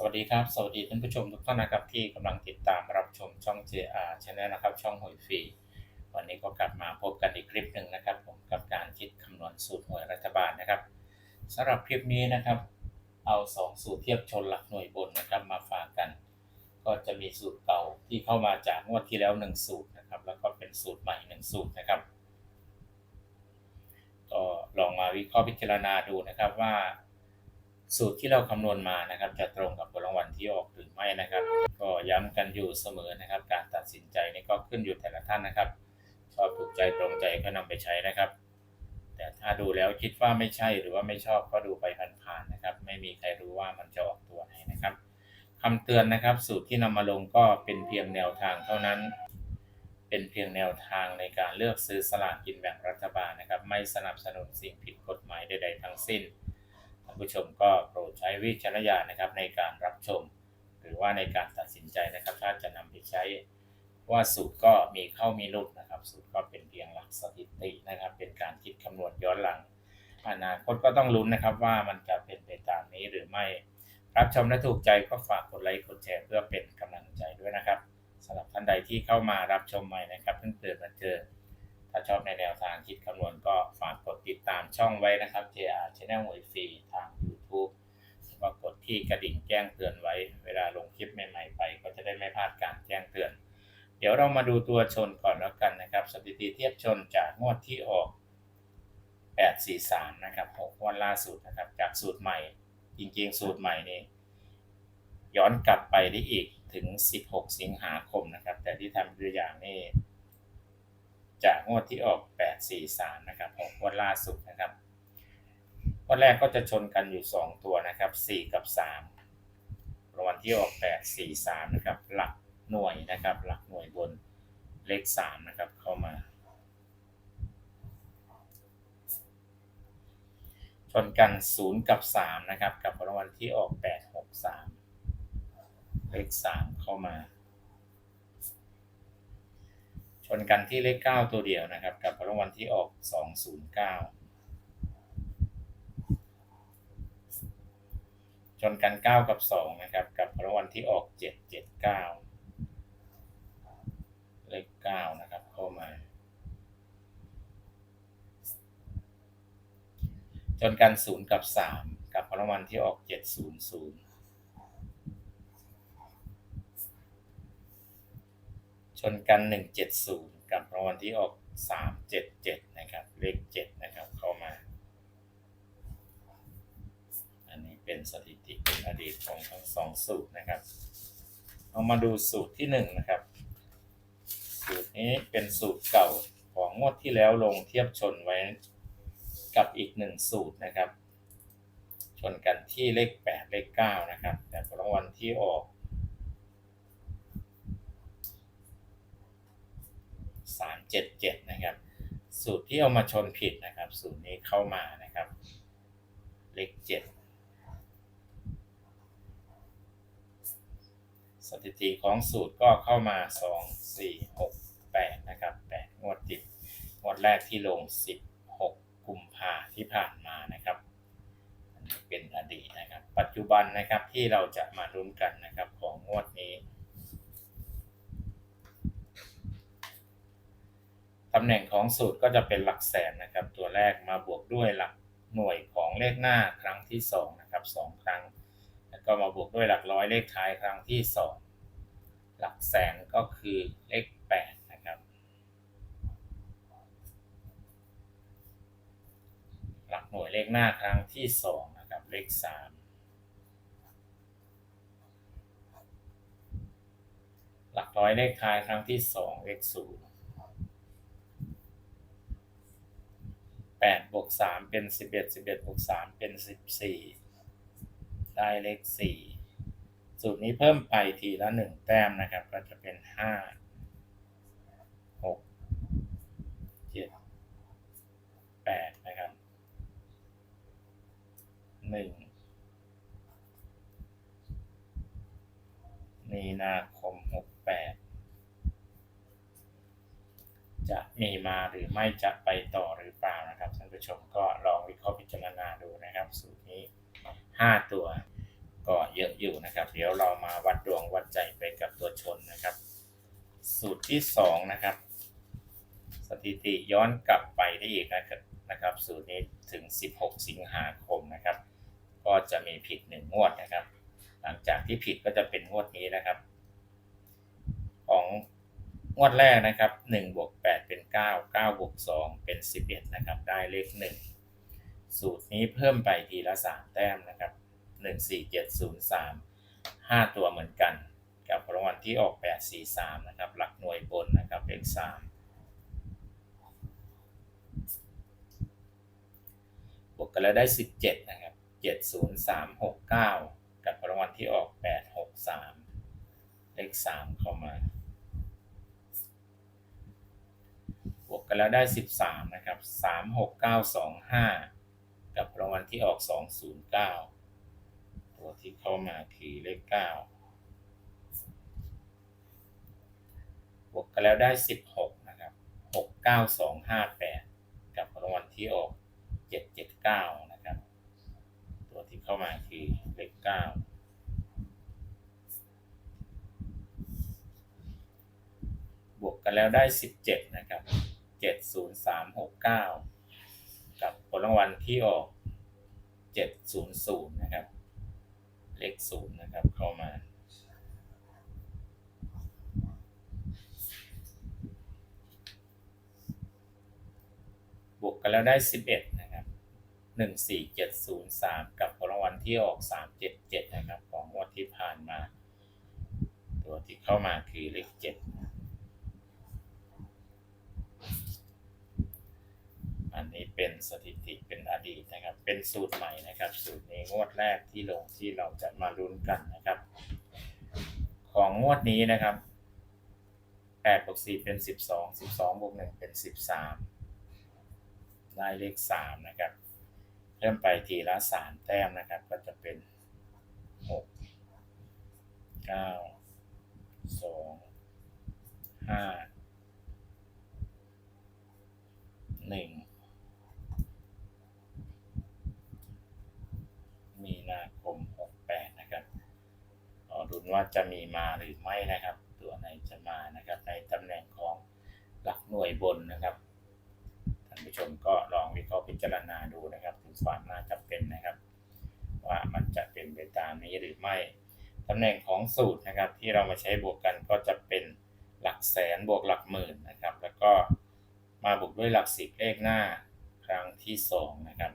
สวัสดีครับ สวัสดีท่านผู้ชมทุกท่านนะครับที่กำลังติดตามรับชมช่อง JR Channel นะครับ ช่องหวยฟรีวันนี้ก็กลับมาพบกันอีกคลิปหนึ่งนะครับ ผมกับการคิดคำนวณสูตรหวยรัฐบาลนะครับสำหรับคลิปนี้นะครับ เอา 2 สูตรเทียบชนหลักหน่วยบนนะครับมาฝากกัน ก็จะมีสูตรเก่าที่เข้ามาจากงวดที่แล้ว 1 สูตรนะครับ แล้วก็เป็นสูตรใหม่ 1 สูตรนะครับก็ลองมาวิเคราะห์พิจารณาดูนะครับว่า สูตรที่เราคำนวณมานะครับ จะตรงกับผลรางวัลที่ออกหรือไม่นะครับ ก็ย้ำกันอยู่เสมอนะครับ การตัดสินใจนี่ก็ขึ้นอยู่แต่ละท่านนะครับ ชอบถูกใจตรงใจก็นำไปใช้นะครับ แต่ถ้าดูแล้วคิดว่าไม่ใช่หรือว่าไม่ชอบก็ดูไปผ่านๆนะครับ ไม่มีใครรู้ว่ามันจะออกตัวไหนนะครับคำเตือนนะครับ สูตรที่นำมาลงก็เป็นเพียงแนวทางเท่านั้น เป็นเพียงแนวทางในการเลือกซื้อสลากกินแบ่งรัฐบาลนะครับ ไม่สนับสนุนสิ่งผิดกฎหมายใด ๆ ทั้งสิ้น ผู้ชมก็โปรดใช้วิจารณญาณนะครับในการรับชม หรือว่าในการตัดสินใจนะครับ ถ้าจะนำไปใช้ว่าสูตรก็มีเข้ามีลุดนะครับ สูตรก็เป็นเพียงหลักสถิตินะครับ เป็นการคิดคำนวณย้อนหลังอนาคตก็ต้องลุ้นนะครับว่ามันจะเป็นไปตามนี้หรือไม่ รับชมและถูกใจก็ฝากกดไลค์กดแชร์เพื่อเป็นกำลังใจด้วยนะครับสำหรับท่านใดที่เข้ามารับชมใหม่นะครับเพิ่งเกิดมาเจอ ถ้าชอบในแนวทางคิดคำนวณก็ฝากกดติดตามช่องไว้นะครับ JR Channel หวยฟรีทาง YouTube แล้วก็กดที่กระดิ่งแจ้งเตือนไว้ เวลาลงคลิปใหม่ๆไป ก็จะได้ไม่พลาดการแจ้งเตือน เดี๋ยวเรามาดูตัวชนก่อนแล้วกันนะครับ สถิติเทียบชนจากงวดที่ออก 843 นะครับ6วันล่าสุดนะครับ จากสูตรใหม่ จริงๆ สูตรใหม่นี่ย้อนกลับไปได้อีกถึง 16 สิงหาคมนะครับ แต่ที่ทำตัวอย่างนี่ จากงวดที่ออก 843 นะครับของงวดล่าสุดนะครับงวดแรกก็จะชนกันอยู่ 2 ตัวนะครับ 4 กับ 3รางวัลที่ออก 843 นะครับ หลักหน่วยนะครับ หลักหน่วยบนเลข 3 นะครับ เข้ามา ชนกัน 0 กับ 3 นะครับ กับรางวัลที่ออก 863 เลข 3 เข้ามา ชนกันที่เลข 9 ตัวเดียวนะครับ กับรางวัลที่ออก 209 ชนกัน 9 กับ 2 นะครับ กับรางวัลที่ออก 779 เลข 9 นะครับ เข้ามา ชนกัน 0 กับ 3 กับรางวัลที่ออก 700 ชนกัน 170 กับรางวัลที่ออก 377 นะครับ เลข 7 นะครับ เข้ามา อันนี้เป็นสถิติเป็นอดีตของทั้งสองสูตรนะครับ เอามาดูสูตรที่ 1 นะครับ สูตรนี้เป็นสูตรเก่าของงวดที่แล้วลงเทียบชนไว้กับอีก 1 สูตรนะครับ ชนกันที่เลข 8 เลข 9 นะครับ แต่รางวัลที่ออก สามเจ็ดเจ็ดนะครับ สูตรที่เอามาชนผิดนะครับ สูตรนี้เข้ามานะครับ เลขเจ็ดสถิติของสูตรก็เข้ามาสองสี่หกแปดนะครับแปดงวดติด งวดแรกที่ลงสิบหกกุมภาที่ผ่านมานะครับเป็นอดีตนะครับ ปัจจุบันนะครับที่เราจะมาลุ้นกันนะครับของงวดนี้ำแหน่งของสูตรก็จะเป็นหลักแสนนะครับ ตัวแรกมาบวกด้วยหลักหน่วยของเลขหน้าครั้งที่สองนะครับสองครั้ง แล้วก็มาบวกด้วยหลักร้อยเลขท้ายครั้งที่สองหลักแสนก็คือเลขแปดนะครับ หลักหน่วยเลขหน้าครั้งที่สองนะครับเลขสามหลักร้อยเลขท้ายครั้งที่สองเลขศู นย์แปดบวกสามเป็นสิบเอ็ดสิบเอ็ดบวกสามเป็นสิบสี่ได้เลขสี่สูตรนี้เพิ่มไปทีละหนึ่งแต้มนะครับ ก็จะเป็นห้าหกเจ็ดแปดนะครับหนึ่งมีนาคมหกแปดจะมีมาหรือไม่จะไปต่อหรือเปล่านะ ผู้ชมก็ลองวิเคราะห์พิจารณาดูนะครับ สูตรนี้ 5 ตัวก็เยอะอยู่นะครับ เดี๋ยวเรามาวัดดวงวัดใจไปกับตัวชนนะครับ สูตรที่สองนะครับ สถิติย้อนกลับไปได้อีกนะครับนะครับ สูตรนี้ถึง 16 สิงหาคมนะครับ ก็จะมีผิดหนึ่งงวดนะครับ หลังจากที่ผิดก็จะเป็นงวดนี้นะครับ ของ งวดแรกนะครับ1บวก8เป็น 9 9บวก2เป็น 11นะครับได้เลข 1 สูตรนี้เพิ่มไปทีละ 3 แต้มนะครับ 1 4 7 0 3 5 ตัวเหมือนกัน กับรางวัลที่ออก 8 4 3นะครับหลักหน่วยบนนะครับเลข3บวกกันแล้วได้ 17นะครับ7 0 3 6 9 กับรางวัลที่ออก 8 6 3เลข3เข้ามา บวกกันแล้วได้ 13 นะครับ 3 6 9 2 5 กับรางวัลที่ออก 209 ตัวที่เข้ามาคือเลข 9 บวกกันแล้วได้ 16 นะครับ 6 9 2 5 8 กับรางวัลที่ออก 779 นะครับ ตัวที่เข้ามาคือเลข 9บวกกันแล้วได้ 17 นะครับ 70369กับผลรางวัลที่ออก700นะครับ เลข0นะครับเข้ามาบวกกันแล้วได้ 11 นะครับ 14703 กับผลรางวัลที่ออก 377 นะครับ ของงวดที่ผ่านมา ตัวที่เข้ามาคือเลข 7 อันนี้เป็นสถิติเป็นอดีตนะครับ เป็นสูตรใหม่นะครับ สูตรนี้งวดแรกที่ลงที่เราจะมาลุ้นกันนะครับ ของงวดนี้นะครับ8บวก4เป็น 12 12บวก1เป็น 13 ได้เลข 3 นะครับ เริ่มไปทีละ 3 แต้มนะครับ ก็จะเป็น 6 9 2 5 1 มีนาคม 68 นะครับรอดุนว่า จะมีมาหรือไม่นะครับ ตัวไหนจะมานะครับในตำแหน่งของหลักหน่วยบนนะครับท่านผู้ชมก็ลองวิเคราะห์พิจารณาดูนะครับ ถึงความน่าจะเป็นนะครับ ว่ามันจะเป็นไปตามนี้หรือไม่ตำแหน่งของสูตรนะครับ ที่เรามาใช้บวกกันก็จะเป็นหลักแสนบวกหลักหมื่นนะครับ แล้วก็มาบวกด้วยหลักสิบเลขหน้าครั้งที่สองนะครับ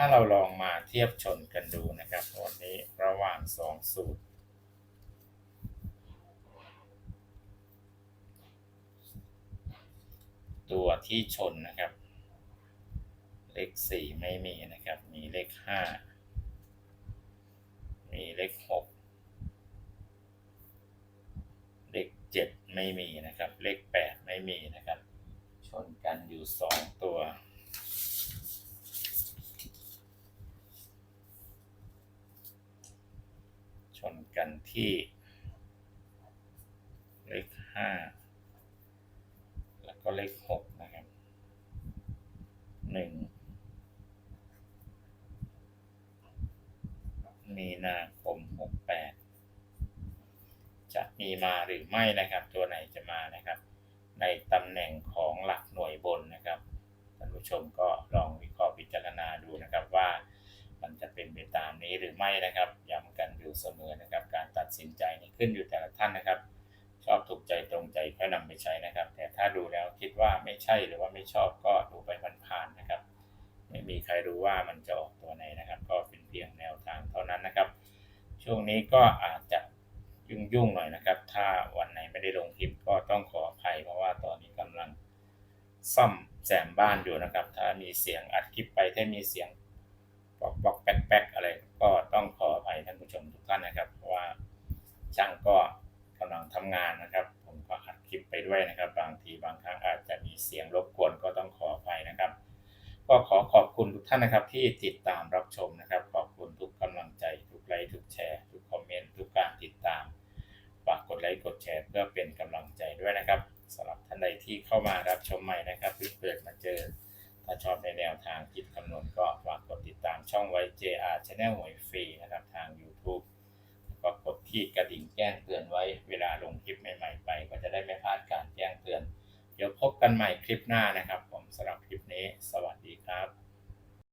ถ้าเราลองมาเทียบชนกันดูนะครับวันนี้ระหว่างสองสูตร ตัวที่ชนนะครับ เลขสี่ไม่มีนะครับ มีเลขห้ามีเลขหกเลขเจ็ดไม่มีนะครับ เลขแปดไม่มีนะครับ ชนกันอยู่สองตัว ชนกัน ที่เลขห้าแล้วก็เลขหกนะครับหนึ่งมีนาคมหกแปดจะมีมาหรือไม่นะครับ ตัวไหนจะมานะครับ ในตำแหน่งของหลักหน่วยบนนะครับท่านผู้ชมก็ลองวิเคราะห์พิจารณาดูนะครับว่ามันจะเป็นไปตามนี้หรือไม่นะครับ ถ้าดูแล้วคิดว่าไม่ใช่หรือว่าไม่ชอบก็ดูไปผ่านๆนะครับ ไม่มีใครรู้ว่ามันจะออกตัวไหนนะครับ ก็เป็นเพียงแนวทางเท่านั้นนะครับ ช่วงนี้ก็อาจจะยุ่งๆหน่อยนะครับ ถ้าวันไหนไม่ได้ลงคลิปก็ต้องขออภัยเพราะว่าตอนนี้กำลังซ่อมแซมบ้านอยู่นะครับ ถ้ามีเสียงอัดคลิปไปถ้ามีเสียงปอกปอกแป๊กแป๊กอะไรก็ต้องขออภัยท่านผู้ชมทุกท่านนะครับ เพราะว่าช่างก็กำลังทำงานนะครับ ด้วยนะครับ บางทีบางครั้งอาจจะมีเสียงรบกวนก็ต้องขออภัยนะครับ ก็ขอขอบคุณทุกท่านนะครับ ที่ติดตามรับชมนะครับ ขอบคุณทุกกำลังใจ ทุกไลค์ทุกแชร์ทุกคอมเมนต์ทุกการติดตามฝากกดไลค์กดแชร์เพื่อเป็นกำลังใจด้วยนะครับสำหรับท่านใดที่เข้ามารับชมใหม่นะครับเพิ่งเปิดมาเจอ ถ้าชอบในแนวทางคิดคำนวณก็ฝากกดติดตามช่องไว้ JR Channel หวยฟรีนะครับทาง กกดที่กระดิ่งแจ้งเตือนไว้ เวลาลงคลิปใหม่ๆไป ก็จะได้ไม่พลาดการแจ้งเตือน เดี๋ยวพบกันใหม่คลิปหน้านะครับ ผมสำหรับคลิปนี้ สวัสดีครับ